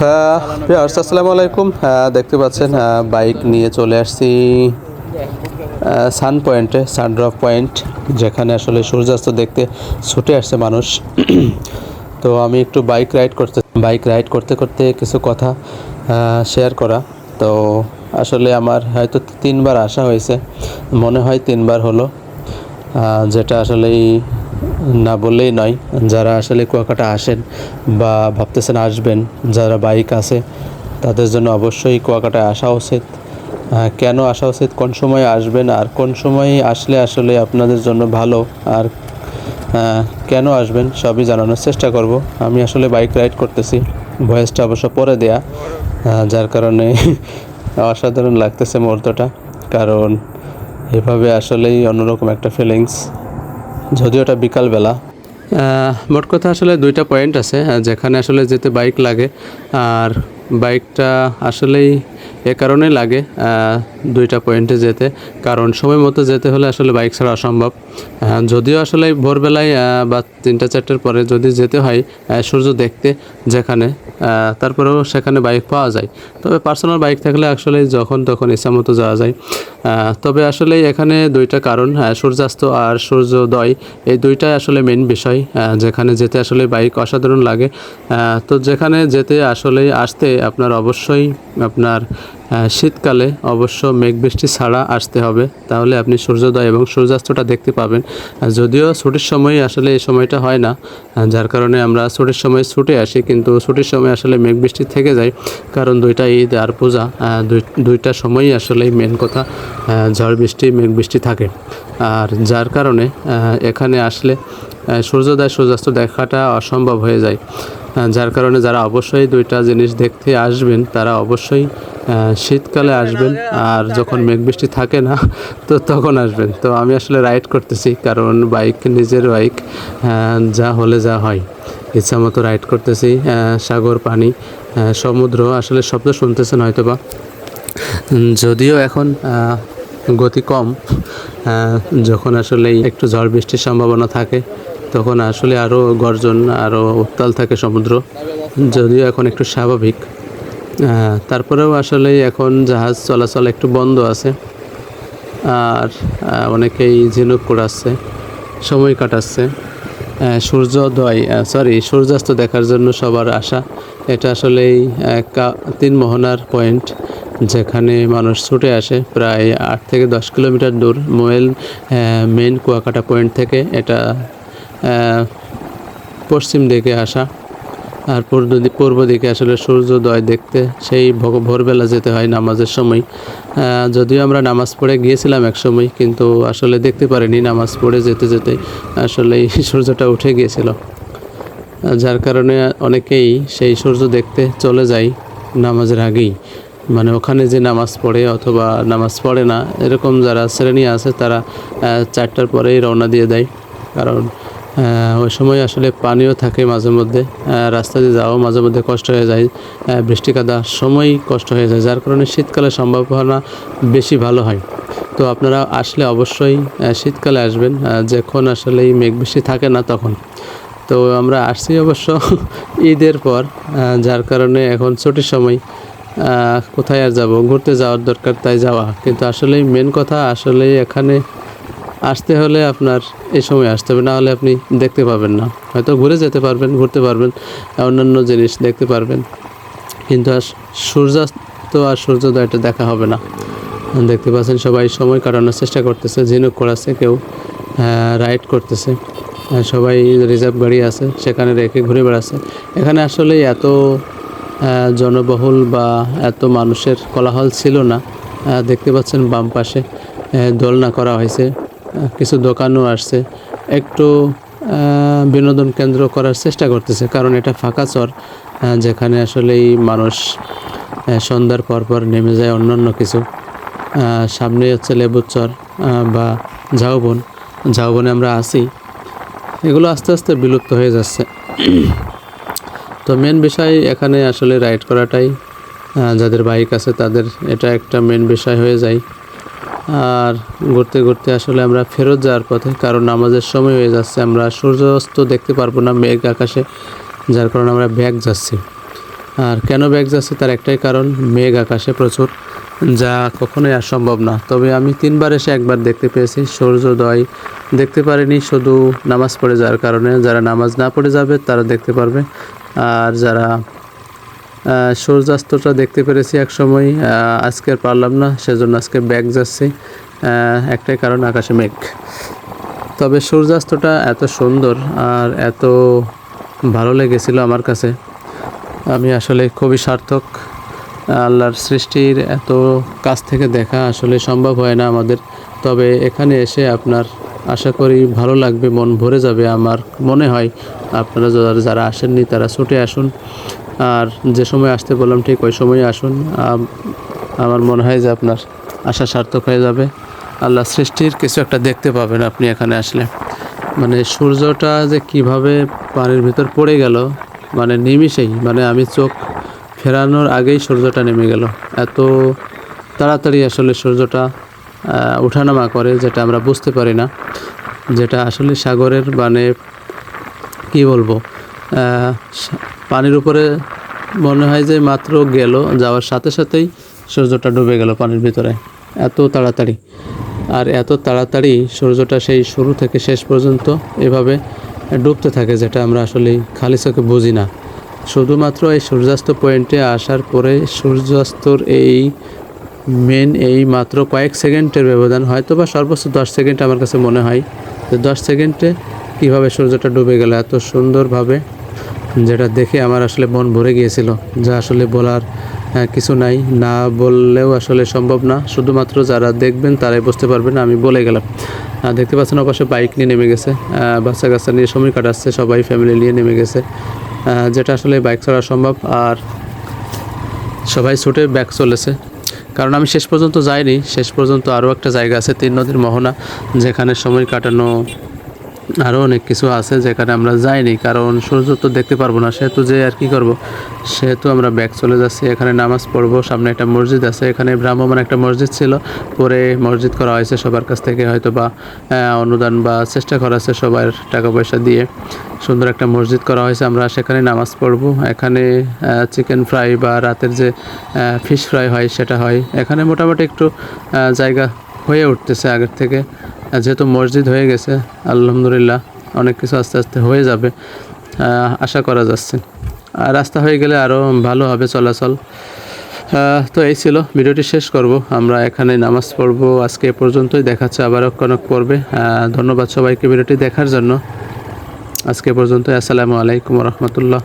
আসসালামু আলাইকুম। দেখতে পাচ্ছেন বাইক নিয়ে চলে আসছি সান পয়েন্টে সানড্রপ পয়েন্ট যেখানে আসলে সূর্যাস্ত দেখতে ছুটে আসছে মানুষ। তো আমি একটু বাইক রাইড করতে বাইক রাইড করতে করতে কিছু কথা শেয়ার করা। তো আসলে আমার হয়তো তিনবার আসা হয়েছে, মনে হয় তিনবার হলো যেটা আসলেই না বললেই নয়, যারা আসলে কুয়াকাটা আসেন বা ভাবতেছেন আসবেন, যারা বাইক আছে, তাদের জন্য অবশ্যই কুয়াকাটায় আসা উচিত। কেন আসা উচিত? কোন সময় আসবেন আর কোন সময় আসলে আসলে আপনাদের জন্য ভালো? আর কেন আসবেন? সবই জানানোর চেষ্টা করব। আমি আসলে বাইক রাইড করতেছি, ভয়েসটা অবশ্য পরে দেয়া যার কারণে অসাধারণ লাগতেছে মুহূর্তটা। কারণ এভাবে আসলেই অন্যরকম একটা ফিলিংস যদিও এটা বিকালবেলা। মোট কথা আসলে দুইটা পয়েন্ট আছে যেখানে আসলে যেতে বাইক লাগে, আর বাইকটা আসলেই এ কারণে লাগে দুইটা পয়েন্টে যেতে। কারণ সময় মতো যেতে হলে আসলে বাইক ছাড়া অসম্ভব। যদিও আসলে ভোরবেলায় বা তিনটা, চারটের পরে যদি যেতে হয় সূর্য দেখতে যেখানে তারপরেও সেখানে বাইক পাওয়া যায়। তবে পার্সোনাল বাইক থাকলে আসলে যখন তখন ইচ্ছা মতো যাওয়া যায়। তবে আসলে এখানে দুইটা কারণ সূর্যাস্ত আর সূর্যোদয়, এই দুইটাই আসলে মেন বিষয় যেখানে যেতে আসলে বাইক অসাধারণ লাগে। তো যেখানে যেতে আসলে আসতে আপনার অবশ্যই আপনার শীতকালে অবশ্য মেঘ বৃষ্টি ছাড়া আসতে হবে। তাহলে আপনি সূর্যোদয় এবং সূর্যাস্তটা দেখতে পাবেন। যদিও ছুটির সময় আসলে এই সময়টা হয় না যার কারণে আমরা ছুটির সময় ছুটে আসি, কিন্তু ছুটির সময় আসলে মেঘ বৃষ্টি থেকে যায়। কারণ দুইটা ঈদ আর পূজা দুই, দুইটা সময়ই আসলে মেন কথা ঝড় বৃষ্টি মেঘ বৃষ্টি থাকে। আর যার কারণে এখানে আসলে সূর্যোদয়, সূর্যাস্ত দেখাটা অসম্ভব হয়ে যায়। যার কারণে যারা অবশ্যই দুইটা জিনিস দেখতে আসবেন তারা অবশ্যই শীতকালে আসবেন আর যখন মেঘ বৃষ্টি থাকে না তো তখন আসবেন। তো আমি আসলে রাইড করতেছি কারণ বাইক নিজের বাইক যা হলে যা হয়। ইচ্ছা মতো রাইড করতেছি সাগর পানি সমুদ্র আসলে শব্দ শুনতেছেন হয়তো বা যদিও এখন গতি কম যখন আসলে একটু ঝড় বৃষ্টির সম্ভাবনা থাকে তখন আসলে আরও গর্জন আরও উত্তাল থাকে সমুদ্র, যদিও এখন একটু স্বাভাবিক। তারপরেও আসলে এখন জাহাজ চলাচল একটু বন্ধ আছে, আর অনেকেই ঝিনুক কুড়াচ্ছে, সময় কাটাচ্ছে। সূর্যোদয় সরি সূর্যাস্ত দেখার জন্য সবার আশা, এটা আসলেই তিন মোহনার পয়েন্ট, যেখানে মানুষ ছুটে আসে প্রায় আট থেকে দশ কিলোমিটার দূর। মোয়েল মেন কুয়াকাটা পয়েন্ট থেকে এটা পশ্চিম দিকে আসা, আর পূর্ব পূর্ব দিকে আসলে সূর্যোদয় দেখতে সেই ভোর- ভোরবেলা যেতে হয় নামাজের সময়। যদিও আমরা নামাজ পড়ে গিয়েছিলাম এক সময়, কিন্তু আসলে দেখতে পারিনি নামাজ পড়ে যেতে যেতে আসলে সূর্যটা উঠে গিয়েছিল। যার কারণে অনেকেই সেই সূর্য দেখতে চলে যায় নামাজের আগেই। মানে ওখানে যে নামাজ পড়ে অথবা নামাজ পড়ে না, এরকম যারা শ্রেণি আছে তারা চারটার পরেই রওনা দিয়ে দেয়। কারণ ওই সময় আসলে পানিও থাকে মাঝে মধ্যে রাস্তা দিয়ে যাওয়াও মাঝে মধ্যে কষ্ট হয়ে যায় বৃষ্টি কাদা সময় কষ্ট হয়ে যায়, যার কারণে শীতকালে সম্ভাবনা বেশি ভালো হয়। তো আপনারা আসলে অবশ্যই শীতকালে আসবেন যখন আসলে এই মেঘ বৃষ্টি থাকে না তখন। তো আমরা আসছি অবশ্য ঈদের পর যার কারণে এখন ছুটির সময় কোথায় আর যাব? ঘুরতে যাওয়ার দরকার, তাই যাওয়া। কিন্তু আসলে মেন কথা আসলে এখানে আসতে হলে আপনার এই সময় আসতে হবে, না হলে আপনি দেখতে পাবেন না। হয়তো ঘুরে যেতে পারবেন, ঘুরতে পারবেন, অন্যান্য জিনিস দেখতে পারবেন। কিন্তু আর সূর্যাস্ত আর সূর্যোদয়টা দেখা হবে না। দেখতে পাচ্ছেন সবাই সময় কাটানোর চেষ্টা করতেছে, ঝিনুক করাচ্ছে কেউ রাইড করতেছে। সবাই রিজার্ভ গাড়ি আছে, সেখানে রেখে ঘুরে বেড়াচ্ছে। এখানে আসলে এত জনবহুল বা এত মানুষের কোলাহল ছিল না। দেখতে পাচ্ছেন বাম পাশে দোলনা করা হয়েছে। কিছু দোকানও আসছে। একটু বিনোদন কেন্দ্র করার চেষ্টা করতেছে, কারণ এটা ফাঁকা চর যেখানে আসলেই মানুষ সন্ধ্যার পর পর নেমে যায় অন্যান্য কিছু। সামনে হচ্ছে লেবুর চর বা ঝাউবন। ঝাউবনে আমরা আসি এগুলো আস্তে আস্তে বিলুপ্ত হয়ে যাচ্ছে। তো মেন বিষয় এখানে আসলে রাইড করাটাই যাদের বাইক আছে তাদের এটা একটা মেন বিষয় হয়ে যায়। আর ঘুরতে ঘুরতে আসলে আমরা ফেরত যাওয়ার পথে, কারণ নামাজের সময় হয়ে যাচ্ছে, আমরা সূর্যাস্ত দেখতে পারব না, মেঘ আকাশে, যার কারণে আমরা ব্যাগ যাচ্ছি। আর কেন ব্যাগ যাচ্ছে? তার একটাই কারণ, মেঘ আকাশে প্রচুর, যা কখনোই আর সম্ভব না। তবে আমি তিনবার এসে একবার দেখতে পেয়েছি সূর্যোদয় দেখতে পারিনি, শুধু নামাজ পড়ে যাওয়ার কারণে। যারা নামাজ না পড়ে যাবে, তারা দেখতে পারবে। আর যারা সূর্যাস্তটা দেখতে পেরেছি এক সময় আজকে পারলাম না, সেজন্য আজকে ব্যাগ যাচ্ছি একটাই কারণ আকাশে মেঘ। তবে সূর্যাস্তটা এত সুন্দর আর এত ভালো লেগেছিল আমার কাছে। আমি আসলে খুবই সার্থক। আল্লাহর সৃষ্টির এত কাছ থেকে দেখা আসলে সম্ভব হয় না আমাদের। তবে এখানে এসে আপনার আশা করি ভালো লাগবে, মন ভরে যাবে আমার মনে হয়। আপনারা যারা আসেননি তারা ছুটে আসুন। আর যে সময় আসতে বললাম, ঠিক ওই সময় আসুন। আমার মনে হয় যে আপনার আশা সার্থক হয়ে যাবে। আল্লাহ সৃষ্টির কিছু একটা দেখতে পাবেন আপনি এখানে আসলে। মানে সূর্যটা যে কীভাবে পানির ভিতর পড়ে গেল মানে নিমিষেই মানে আমি চোখ ফেরানোর আগেই সূর্যটা নেমে গেল। এত তাড়াতাড়ি আসলে সূর্যটা ওঠানামা করে, যেটা আমরা বুঝতে পারি না। যেটা আসলে সাগরের মানে কি বলব পানির উপরে মনে হয় যে মাত্র গেল, যাওয়ার সাথে সাথেই সূর্যটা ডুবে গেল পানির ভিতরে। এত তাড়াতাড়ি। আর এত তাড়াতাড়ি সূর্যটা সেই শুরু থেকে শেষ পর্যন্ত এভাবে ডুবতে থাকে, যেটা আমরা আসলে খালি চোখে বুঝি না। শুধুমাত্র এই সূর্যাস্ত পয়েন্টে আসার পরে সূর্যাস্তর এই মেন এই মাত্র কয়েক সেকেন্ডের ব্যবধান হয়তো বা সর্বোচ্চ দশ সেকেন্ড আমার কাছে মনে হয় যে দশ সেকেন্ডে কীভাবে সূর্যটা ডুবে গেল, এত সুন্দরভাবে যেটা দেখে আমার আসলে মন ভরে গিয়েছিল যা আসলে বলার কিছু নাই। না বললেও আসলে সম্ভব না। শুধুমাত্র যারা দেখবেন তারাই বুঝতে পারবেন, আমি বলে গেলাম। দেখতে পাচ্ছেন অবশ্যই বাইক নিয়ে নেমে গেছে। বাচ্চা কাচ্চা নিয়ে সময় কাটাচ্ছে, সবাই ফ্যামিলি নিয়ে নেমে গেছে। যেটা আসলে বাইক ছাড়া সম্ভব আর সবাই ছুটে ব্যাক চলেছে। কারণ আমি শেষ পর্যন্ত যাইনি। শেষ পর্যন্ত আরও একটা জায়গা আছে, তিন নদীর মোহনা, যেখানে সময় কাটানো আরও অনেক কিছু আছে যেখানে আমরা যাইনি, কারণ সূর্য তো দেখতে পারব না, সেহেতু যে আর কি করব? সেহেতু আমরা ব্যাক চলে যাচ্ছি, এখানে নামাজ পড়ব, সামনে একটা মসজিদ আছে, এখানে ভ্রাম্যমান একটা মসজিদ ছিল, পরে মসজিদ করা হয়েছে সবার কাছ থেকে হয়তো বা অনুদান বা চেষ্টা করা আছে সবার টাকা পয়সা দিয়ে। সুন্দর একটা মসজিদ করা হয়েছে, আমরা সেখানে নামাজ পড়ব, এখানে চিকেন ফ্রাই বা রাতের যে ফিশ ফ্রাই হয়, সেটা হয়। এখানে মোটামুটি একটু জায়গা হয়ে উঠতেছে আগের থেকে। যেহেতু মসজিদ হয়ে গেছে, আলহামদুলিল্লাহ অনেক কিছু আস্তে আস্তে হয়ে যাবে আশা করা যাচ্ছে। আর রাস্তা হয়ে গেলে আরও ভালো হবে চলাচল। তো এই ছিল ভিডিওটি শেষ করব। আমরা এখানে নামাজ পড়ব। আজকে এ পর্যন্তই। দেখাচ্ছে আবারও কনক পড়বে ধন্যবাদ সবাইকে ভিডিওটি দেখার জন্য। আজকে পর্যন্ত আসসালামু আলাইকুম রহমতুল্লাহ।